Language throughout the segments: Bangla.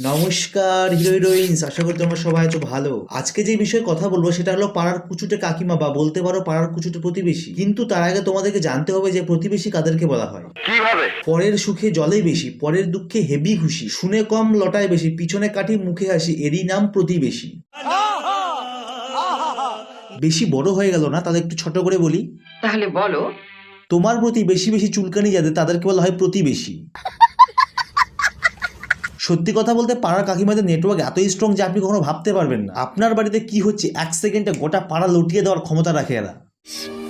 নমস্কার হিরো হিরোইন্স আশা করি তোমরা সবাই আছো ভালো। আজকে যে বিষয়ে কথা বলব সেটা হলো পাড়ার কুচুটে কাকিমা বা বলতে পারো পাড়ার কুচুটে প্রতিবেশী। কিন্তু তার আগে তোমাদেরকে জানতে হবে যে প্রতিবেশী কাদেরকে বলা হয়। কীভাবে? পরের সুখে জলে বেশি পরের দুঃখে হেভি খুশি শুনে কম লটায় বেশি পিছনে কাঠি মুখে হাসি এরই নাম প্রতিবেশী। বেশি বড় হয়ে গেল না? তাহলে একটু ছোট করে বলি। তাহলে বলো। তোমার প্রতি বেশি বেশি চুলকানি যাদের তাদেরকে বলা হয় প্রতিবেশী। সত্যি কথা বলতে পাড়ার কাকিমাদের নেটওয়ার্ক এতই স্ট্রং যে আপনি কখনো ভাবতে পারবেন না। আপনার বাড়িতে কি হচ্ছে? এক সেকেন্ডে গোটা পাড়া লুটিয়ে দেওয়ার ক্ষমতা রাখে এরা।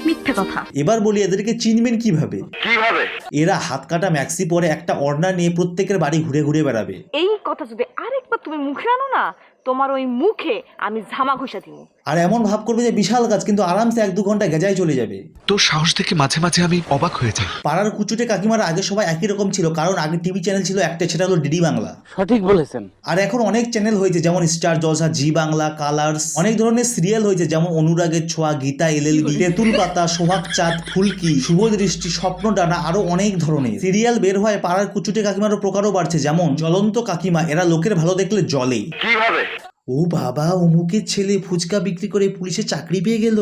মিথ্যে কথা। এবার বলি এদেরকে চিনবেন কীভাবে? কীভাবে? এরা হাত কাটা ম্যাক্সি পরে একটা অর্ডার নিয়ে প্রত্যেকের বাড়ি ঘুরে ঘুরে বেড়াবে। এই কথা যদি আরেকবার তুমি মুখে আনো না তোমার ওই মুখে আমি ঝামা ঘষা দিব। আর এমন ভাব করবে যে বিশাল কাজ কিন্তু আরামসে এক দু ঘণ্টা গেজায় চলে যাবে। তোর সাহস দেখে মাঝে মাঝে আমি অবাক হয়ে যাই। পাড়ার কুচুটে কাকিমারা আগে সবাই একই রকম ছিল কারণ আগে টিভি চ্যানেল ছিল একটা সেটা হলো ডিডি বাংলা। সঠিক বলেছেন। আর এখন অনেক চ্যানেল হয়েছে যেমন Star Jalsha Zee Bangla Colors অনেক ধরনের সিরিয়াল হয়েছে যেমন অনুরাগের ছোঁয়া গীতা এল এলএলবি তেঁতুল পাতা সোহাগ চাঁদ ফুলকি শুভ দৃষ্টি স্বপ্ন ডানা আরও অনেক ধরনের। সিরিয়াল বের হয় পাড়ার কুচুটে কাকিমারও প্রকারও বাড়ছে যেমন জ্বলন্ত কাকিমা এরা লোকের ভালো দেখলে জলে কীভাবে? ও বাবা অমুকের ছেলে ফুচকা বিক্রি করে পুলিশে চাকরি পেয়ে গেল।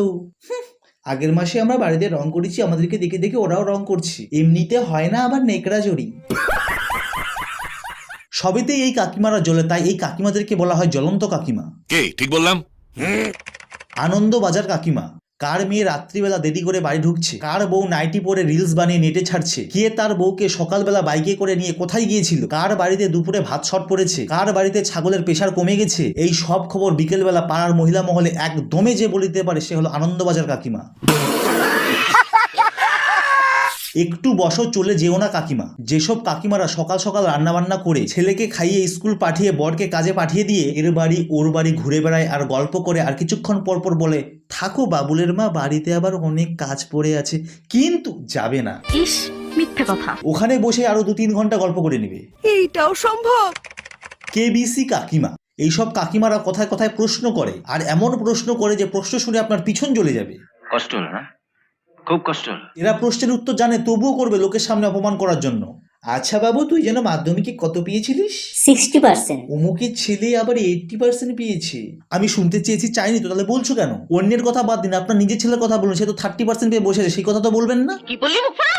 আগের মাসে আমরা বাড়িতে রং করেছি আমাদেরকে দেখে দেখে ওরাও রং করছে। এমনিতে হয় না আবার নেকড়া জড়ি। সবেতেই এই কাকিমারা জ্বলে তাই এই কাকিমাদেরকে বলা হয় জ্বলন্ত কাকিমা। কে? ঠিক বললাম। আনন্দবাজার কাকিমা। কার মেয়ে রাত্রিবেলা দেরি করে বাড়ি ঢুকছে? কার বউ নাইটি পরে রিলস বানিয়ে নেটে ছাড়ছে? কে তার বউকে সকালবেলা বাইকে করে নিয়ে কোথায় গিয়েছিল? কার বাড়িতে দুপুরে ভাত শট পড়েছে? কার বাড়িতে ছাগলের প্রেশার কমে গেছে? এই সব খবর বিকেলবেলা পাড়ার মহিলা মহলে একদমে যে বলিতে পারে সে হলো আনন্দবাজার কাকিমা। একটু বসো চলে যেও না কাকিমা। যেসব কাকিমারা সকাল সকাল রান্না বান্না করে ছেলেকে খাইয়ে স্কুল পাঠিয়ে বরকে কাজে পাঠিয়ে দিয়ে এর বাড়ি ওর বাড়ি ঘুরে বেড়ায় আর গল্প করে আর কিছুক্ষণ পর পর বলে থাকো বাবুলের মা বাড়িতে আবার অনেক কাজ পড়ে আছে কিন্তু যাবে না। ইস মিথ্যে কথা। ওখানে বসে আরও দু তিন ঘণ্টা গল্প করে নেবে। এইটাও সম্ভব? কেবিসি কাকিমা এইসব কাকিমারা কথায় কথায় প্রশ্ন করে আর এমন প্রশ্ন করে যে প্রশ্ন শুনে আপনার পিছন জ্বলে যাবে। কষ্ট হলো না? খুব কষ্ট এরা প্রশ্নের উত্তর জানে তবুও করবে লোকের সামনে অপমান করার জন্য। আচ্ছা বাবু তুই যেন মাধ্যমিকে কত পেয়েছিলিস? সিক্সটি পার্সেন্ট অমুকের ছেলে আবার এইটটি পার্সেন্ট পেয়েছে। আমি শুনতে চেয়েছি চাইনি তো তাহলে বলছো কেন? অন্যের কথা বাদ দিন আপনার নিজের ছেলের কথা বলুন সে তো থার্টি পার্সেন্ট পেয়ে বসেছে সেই কথা তো বলবেন না। কি বললি মুখরা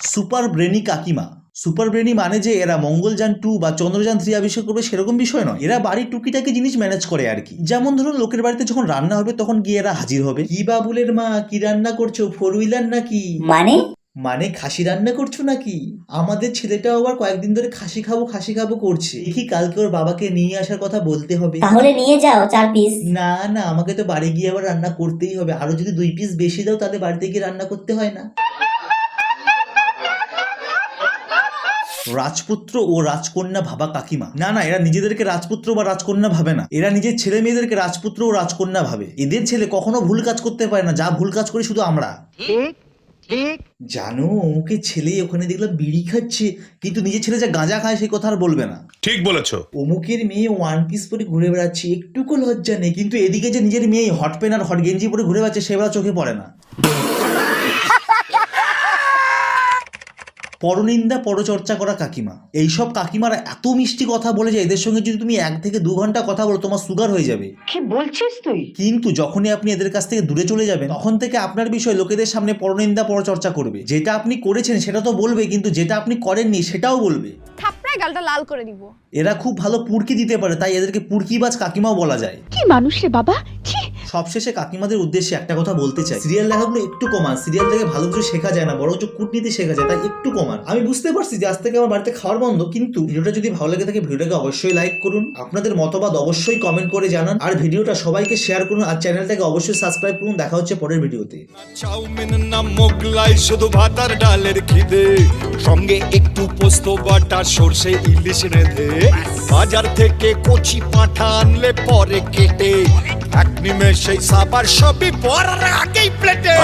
সুপার ব্রেনি কাকিমা। সুপার ব্রেনি মানে যে এরা মঙ্গলযান টু বা চন্দ্রযান থ্রি আবিষ্কার করবে সেরকম বিষয় নয়। এরা বাড়ির টুকিটাকি জিনিস ম্যানেজ করে আর কি যেমন ধরুন লোকের বাড়িতে যখন রান্না হবে তখন গিয়ে এরা হাজির হবে। কি বাবুলের মা? কি রান্না করছ? ফোর হুইলার নাকি? মানে? মানে খাসি রান্না করছ নাকি? আমাদের ছেলেটাও আবার কয়েকদিন ধরে খাসি খাব খাসি খাব করছে। দেখি কালকে ওর বাবাকে নিয়ে আসার কথা বলতে হবে। তাহলে নিয়ে যাও চার পিস না না আমাকে তো বাড়ি গিয়ে আবার রান্না করতেই হবে। আরও যদি দুই পিস বেশি দাও তাহলে বাড়িতে গিয়ে রান্না করতে হয় না। রাজপুত্র ও রাজকন্যা ভাবা কাকিমা। না না এরা নিজেদেরকে রাজপুত্র বা রাজকন্যা ভাবে না। এরা নিজের ছেলে মেয়েদেরকে রাজপুত্র ও রাজকন্যা ভাবে। এদের ছেলে কখনো ভুল কাজ করতে পারে না। যা ভুল কাজ করি শুধু আমরা। ঠিক ঠিক। জানো অমুকে ছেলে ওখানে দেখলাম বিড়ি খাচ্ছে কিন্তু নিজের ছেলে যা গাঁজা খায় সেই কথা আর বলবে না। ঠিক বলেছ। অমুকের মেয়ে ওয়ান পিস পরে ঘুরে বেড়াচ্ছে একটুকু লজ্জা নেই কিন্তু এদিকে যে নিজের মেয়ে হট পেন আর হট গেঞ্জি পরে ঘুরে বেড়াচ্ছে সেবেলা চোখে পড়ে না। পরনিন্দা পরচর্চা করা কাকিমা। এইসব কাকিমারা এত মিষ্টি কথা বলে যে এদের সঙ্গে যদি তুমি এক থেকে দু ঘণ্টা কথা বলো তোমার সুগার হয়ে যাবে। কি বলছিস তুই? কিন্তু যখনই আপনি এদের কাছ থেকে দূরে চলে যাবেন তখন থেকে আপনার বিষয় লোকেদের সামনে পরনিন্দা পরচর্চা করবে। যেটা আপনি করেছেন সেটা তো বলবে কিন্তু যেটা আপনি করেননি সেটাও বলবে। থাপড়ায় গালটা লাল করে দিব। এরা খুব ভালো পুরকি দিতে পারে তাই এদেরকে পুরকিবাজ কাকিমাও বলা যায়। কি মানুষ রে বাবা? সবশেষে কাকিমাদের উদ্দেশ্যে একটা কথা বলতে চাই। সিরিয়াল দেখাগুলো একটু কমান। সিরিয়াল থেকে ভালো কিছু শেখা যায় না, বরঞ্চ কূটনীতি শেখা যায়, তাই একটু কমান। আমি বুঝতে পারছি যে আজ থেকে আমার বাড়িতে খাওয়ার বন্ধ, কিন্তু ভিডিওটা যদি ভালো লাগে থাকে, ভিডিওটাকে অবশ্যই লাইক করুন। আপনাদের মতবাদ অবশ্যই কমেন্ট করে জানান। আর ভিডিওটা সবাইকে শেয়ার করুন, আর চ্যানেলটাকে অবশ্যই সাবস্ক্রাইব করুন। দেখা হচ্ছে পরের ভিডিওতে। মোগলাই, শুধু ভাত আর ডালের খিদে। সঙ্গে একটু পোস্ত বাটা সর্ষে, ইলিশ রেঁধে। বাজার থেকে কচি পাঁঠা আনলে পরে কেটে। এক নিমেষেই সাবার সবই পর আগেই প্লেটে।